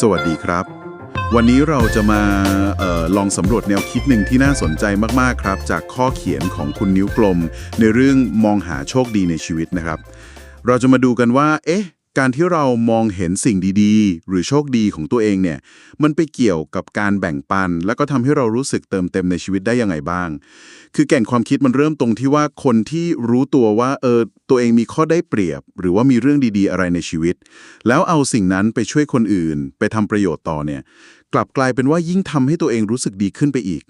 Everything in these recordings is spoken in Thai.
สวัสดีครับ วันนี้เราจะมาออลองสำรวจแนวคิดหนึ่งที่น่าสนใจมาก ๆ ครับ จากข้อเขียนของคุณนิ้วกลม ในเรื่องมองหาโชคดีในชีวิตนะครับ เราจะมาดูกันว่า เอ๊ะ การที่เรามองเห็นสิ่งดีๆ หรือโชคดีของตัวเองเนี่ย มันไปเกี่ยวกับการแบ่งปัน แล้วก็ทำให้เรารู้สึกเติมเต็มในชีวิตได้ยังไงบ้าง คือแก่นความคิดมันเริ่มตรงที่ว่าคนที่รู้ตัวว่าเออตัวเองมีข้อได้เปรียบ หรือว่ามีเรื่องดีๆ อะไรในชีวิต แล้วเอาสิ่งนั้นไปช่วยคนอื่น ไปทำประโยชน์ต่อเนี่ย กลับกลายเป็นว่ายิ่งทำให้ตัวเองรู้สึกดีขึ้นไปอีก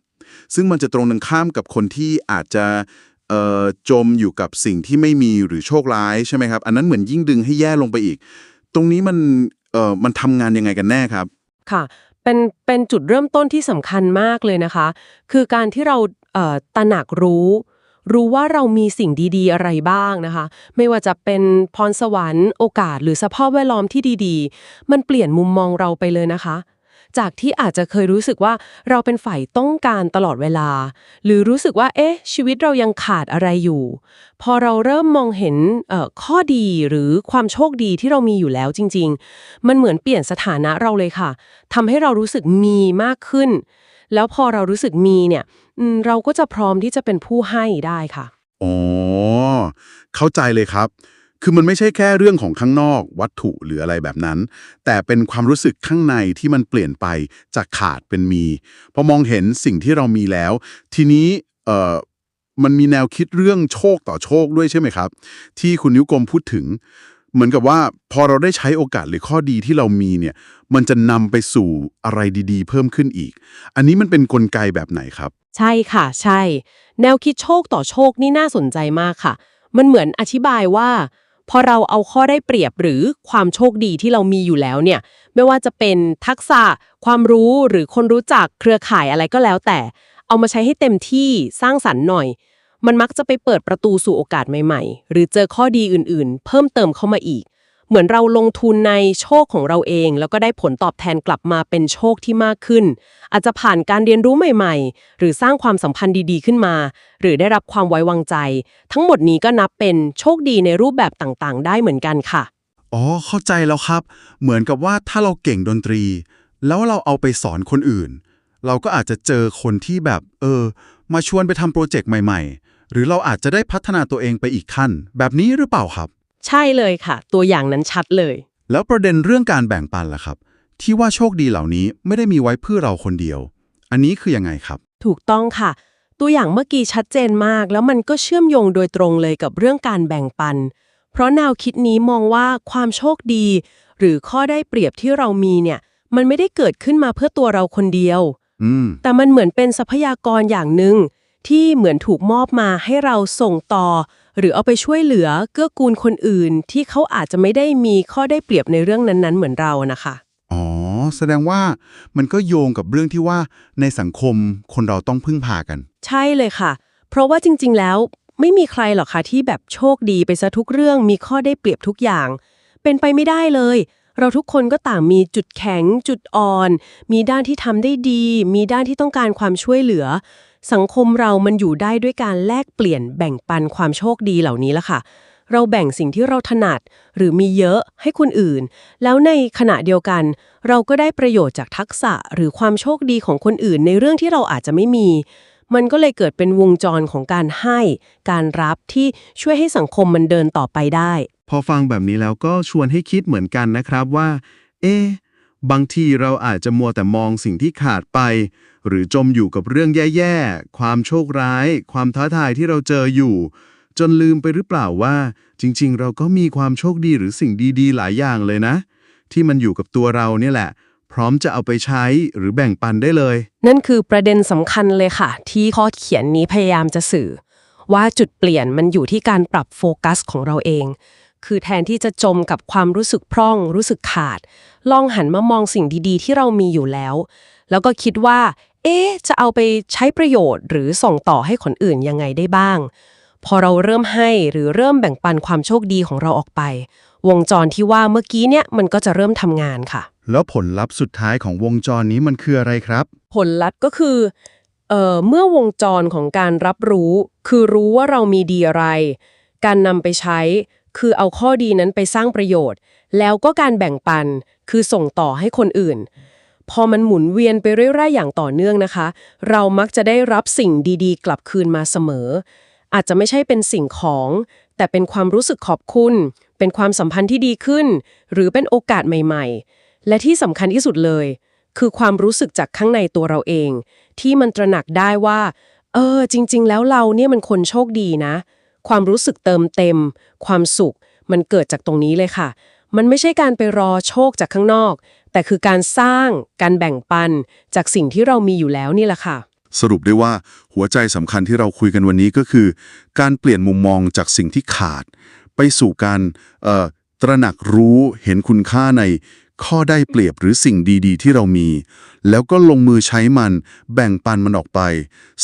ซึ่งมันจะตรงกันข้ามกับคนที่อาจจะ จมอยู่กับสิ่งที่ไม่มีหรือโชคร้ายใช่ไหมครับ อันนั้นเหมือนยิ่งดึงให้แย่ลงไปอีก ตรงนี้มันเอ่อมันทำงานยังไงกันแน่ครับ ค่ะ เป็น เป็นจุดเริ่มต้นที่สำคัญมากเลยนะคะ คือการที่เราเอ่อตระหนักรู้ รู้ว่าเรามีสิ่งดีๆ อะไรบ้างนะคะ ไม่ว่าจะเป็นพรสวรรค์ โอกาส หรือสภาพแวดล้อมที่ดีๆ มันเปลี่ยนมุมมองเราไปเลยนะคะ จากที่อาจจะเคยรู้สึกว่าเราเป็นฝ่ายต้องการตลอดเวลา หรือรู้สึกว่า เอ๊ะ ชีวิตเรายังขาดอะไรอยู่ พอเราเริ่มมองเห็นข้อดีหรือความโชคดีที่เรามีอยู่แล้วจริง ๆ มันเหมือนเปลี่ยนสถานะเราเลยค่ะทำให้เรารู้สึกมีมากขึ้น แล้วพอเรารู้สึกมีเนี่ยอืมเราก็จะพร้อมที่จะเป็นผู้ให้ได้ค่ะอ๋อเข้าใจเลยครับ คือมันไม่ใช่แค่เรื่องของข้างนอก วัตถุหรืออะไรแบบนั้น แต่เป็นความรู้สึกข้างในที่มันเปลี่ยนไปจากขาดเป็นมี พอมองเห็นสิ่งที่เรามีแล้ว ทีนี้เอ่อมันมีแนวคิดเรื่องโชคต่อโชคด้วยใช่ไหมครับ ที่คุณนิ้วกลมพูดถึง เหมือนกับว่าพอเราได้ใช้โอกาสหรือข้อดีที่เรามีเนี่ย มันจะนำไปสู่อะไรดีๆ เพิ่มขึ้นอีก อันนี้มันเป็นนกลไกแบบไหนครับ ใช่ค่ะ ใช่ แนวคิดโชคต่อโชคนี่น่าสนใจมากค่ะ มันเหมือนอธิบายว่า พอเราเอาข้อได้เปรียบหรือความโชคดีที่เรามีอยู่แล้วเนี่ย ไม่ว่าจะเป็นทักษะ ความรู้หรือคนรู้จักเครือข่ายอะไรก็แล้วแต่ เอามาใช้ให้เต็มที่สร้างสรรค์หน่อย มันมักจะไปเปิดประตูสู่โอกาสใหม่ ๆ หรือเจอข้อดีอื่น ๆ เพิ่มเติมเข้ามาอีก เหมือนเราลงทุนในโชคของเราเอง แล้วก็ได้ผลตอบแทนกลับมาเป็นโชคที่มากขึ้น อาจจะผ่านการเรียนรู้ใหม่ๆ หรือสร้างความสัมพันธ์ดีๆขึ้นมา หรือได้รับความไว้วางใจ ทั้งหมดนี้ก็นับเป็นโชคดีในรูปแบบต่างๆ ได้เหมือนกันค่ะอ๋อเข้าใจแล้วครับ เหมือนกับว่าถ้าเราเก่งดนตรี แล้วเราเอาไปสอนคนอื่น เราก็อาจจะเจอคนที่แบบ เออ มาชวนไปทำโปรเจกต์ใหม่ ๆ หรือเราอาจจะได้พัฒนาตัวเองไปอีกขั้น แบบนี้หรือเปล่าครับ ใช่เลยค่ะ ตัวอย่างนั้นชัดเลย แล้วประเด็นเรื่องการแบ่งปันล่ะครับ ที่ว่าโชคดีเหล่านี้ไม่ได้มีไว้เพื่อเราคนเดียว อันนี้คือยังไงครับ ถูกต้องค่ะ ตัวอย่างเมื่อกี้ชัดเจนมาก แล้วมันก็เชื่อมโยงโดยตรงเลยกับเรื่องการแบ่งปัน เพราะแนวคิดนี้มองว่าความโชคดี หรือข้อได้เปรียบที่เรามีเนี่ย มันไม่ได้เกิดขึ้นมาเพื่อตัวเราคนเดียวอืมแต่มันเหมือนเป็นทรัพยากรอย่างหนึ่ง ที่เหมือนถูกมอบมาให้เราส่งต่อ หรือเอาไปช่วยเหลือเกื้อกูลคนอื่น ที่เขาอาจจะไม่ได้มีข้อได้เปรียบในเรื่องนั้นๆ เหมือนเรานะคะอ๋อ แสดงว่ามันก็โยงกับเรื่องที่ว่าในสังคมคนเราต้องพึ่งพากัน ใช่เลยค่ะ เพราะว่าจริง ๆ แล้วไม่มีใครหรอกค่ะที่แบบโชคดีไปซะทุกเรื่องมีข้อได้เปรียบทุกอย่าง เป็นไปไม่ได้เลย เราทุกคนก็ต่างมีจุดแข็งจุดอ่อน มีด้านที่ทำได้ดี มีด้านที่ต้องการความช่วยเหลือ สังคมเรามันอยู่ได้ด้วยการแลกเปลี่ยนแบ่งปันความโชคดีเหล่านี้ละค่ะ เราแบ่งสิ่งที่เราถนัดหรือมีเยอะให้คนอื่น แล้วในขณะเดียวกัน เราก็ได้ประโยชน์จากทักษะหรือความโชคดีของคนอื่น ในเรื่องที่เราอาจจะไม่มี มันก็เลยเกิดเป็นวงจรของการให้ การรับที่ช่วยให้สังคมมันเดินต่อไปได้ พอฟังแบบนี้แล้วก็ชวนให้คิดเหมือนกันนะครับว่า เอ๊ะ บางทีเราอาจจะมัวแต่มองสิ่งที่ขาดไป หรือจมอยู่กับเรื่องแย่ๆ ความโชคร้าย ความท้าทายที่เราเจออยู่ จนลืมไปหรือเปล่าว่า จริง ๆ เราก็มีความโชคดีหรือสิ่งดีๆ หลายอย่างเลยนะ ที่มันอยู่กับตัวเราเนี่ยแหละ พร้อมจะเอาไปใช้หรือแบ่งปันได้เลย นั่นคือประเด็นสำคัญเลยค่ะ ที่ข้อเขียนนี้พยายามจะสื่อ ว่าจุดเปลี่ยนมันอยู่ที่การปรับโฟกัสของเราเอง คือแทนที่จะจมกับความรู้สึกพร่อง รู้สึกขาด ลองหันมามองสิ่งดีๆ ที่เรามีอยู่แล้ว แล้วก็คิดว่า เอ๊ะจะเอาไปใช้ประโยชน์ หรือส่งต่อให้คนอื่นยังไงได้บ้าง พอเราเริ่มให้หรือเริ่มแบ่งปันความโชคดีของเราออกไป วงจรที่ว่าเมื่อกี้เนี่ยมันก็จะเริ่มทำงานค่ะ แล้วผลลัพธ์สุดท้ายของวงจรนี้มันคืออะไรครับ ผลลัพธ์ก็คือเอ่อเมื่อวงจรของการรับรู้ คือรู้ว่าเรามีดีอะไร การนำไปใช้คือเอาข้อดีนั้นไปสร้างประโยชน์ แล้วก็การแบ่งปัน คือส่งต่อให้คนอื่น พอมันหมุนเวียนไปเรื่อยๆอย่างต่อเนื่องนะคะ เรามักจะได้รับสิ่งดีๆ กลับคืนมาเสมอ อาจจะไม่ใช่เป็นสิ่งของ แต่เป็นความรู้สึกขอบคุณ เป็นความสัมพันธ์ที่ดีขึ้น หรือเป็นโอกาสใหม่ๆ และที่สำคัญที่สุดเลย คือความรู้สึกจากข้างในตัวเราเอง ที่มันตระหนักได้ว่า เออ จริง ๆ แล้วเราเนี่ยมันคนโชคดีนะ ความรู้สึกเติมเต็ม ความสุข มันเกิดจากตรงนี้เลยค่ะ มันไม่ใช่การไปรอโชคจากข้างนอก แต่คือการสร้าง การแบ่งปัน จากสิ่งที่เรามีอยู่แล้วนี่แหละค่ะ สรุปได้ว่าหัวใจสำคัญที่เราคุยกันวันนี้ก็คือ การเปลี่ยนมุมมองจากสิ่งที่ขาด ไปสู่การเอ่อตระหนักรู้เห็นคุณค่าใน ข้อได้เปรียบหรือสิ่งดีๆ ที่เรามี แล้วก็ลงมือใช้มัน แบ่งปันมันออกไป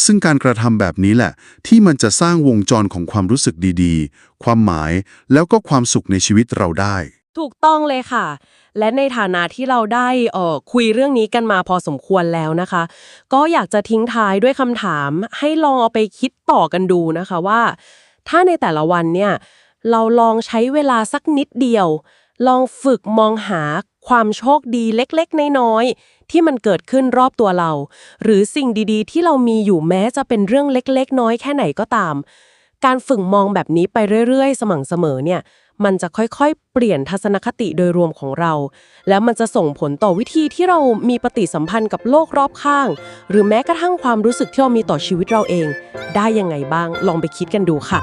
ซึ่งการกระทำแบบนี้แหละ ที่มันจะสร้างวงจรของความรู้สึกดีๆ ความหมาย แล้วก็ความสุขในชีวิตเราได้ ถูกต้องเลยค่ะ และในฐานะที่เราได้เอ่อคุยเรื่องนี้กันมาพอสมควรแล้วนะคะ ก็อยากจะทิ้งท้ายด้วยคำถาม ให้ลองเอาไปคิดต่อกันดูนะคะว่า ถ้าในแต่ละวันเนี่ยเราลองใช้เวลาสักนิดเดียว ลองฝึกมองหา ความโชคดีเล็กๆ น้อยๆ ที่มันเกิดขึ้นรอบตัวเรา หรือสิ่งดีๆ ที่เรามีอยู่แม้จะเป็นเรื่องเล็ก ๆ น้อยแค่ไหนก็ตาม การฝึกมองแบบนี้ไปเรื่อยๆ สม่ำเสมอเนี่ย มันจะค่อยๆ เปลี่ยนทัศนคติโดยรวมของเรา แล้วมันจะส่งผลต่อวิธีที่เรามีปฏิสัมพันธ์กับโลกรอบข้าง หรือแม้กระทั่งความรู้สึกที่เรามีต่อชีวิตเราเอง ได้ยังไงบ้างลองไปคิดกันดูค่ะ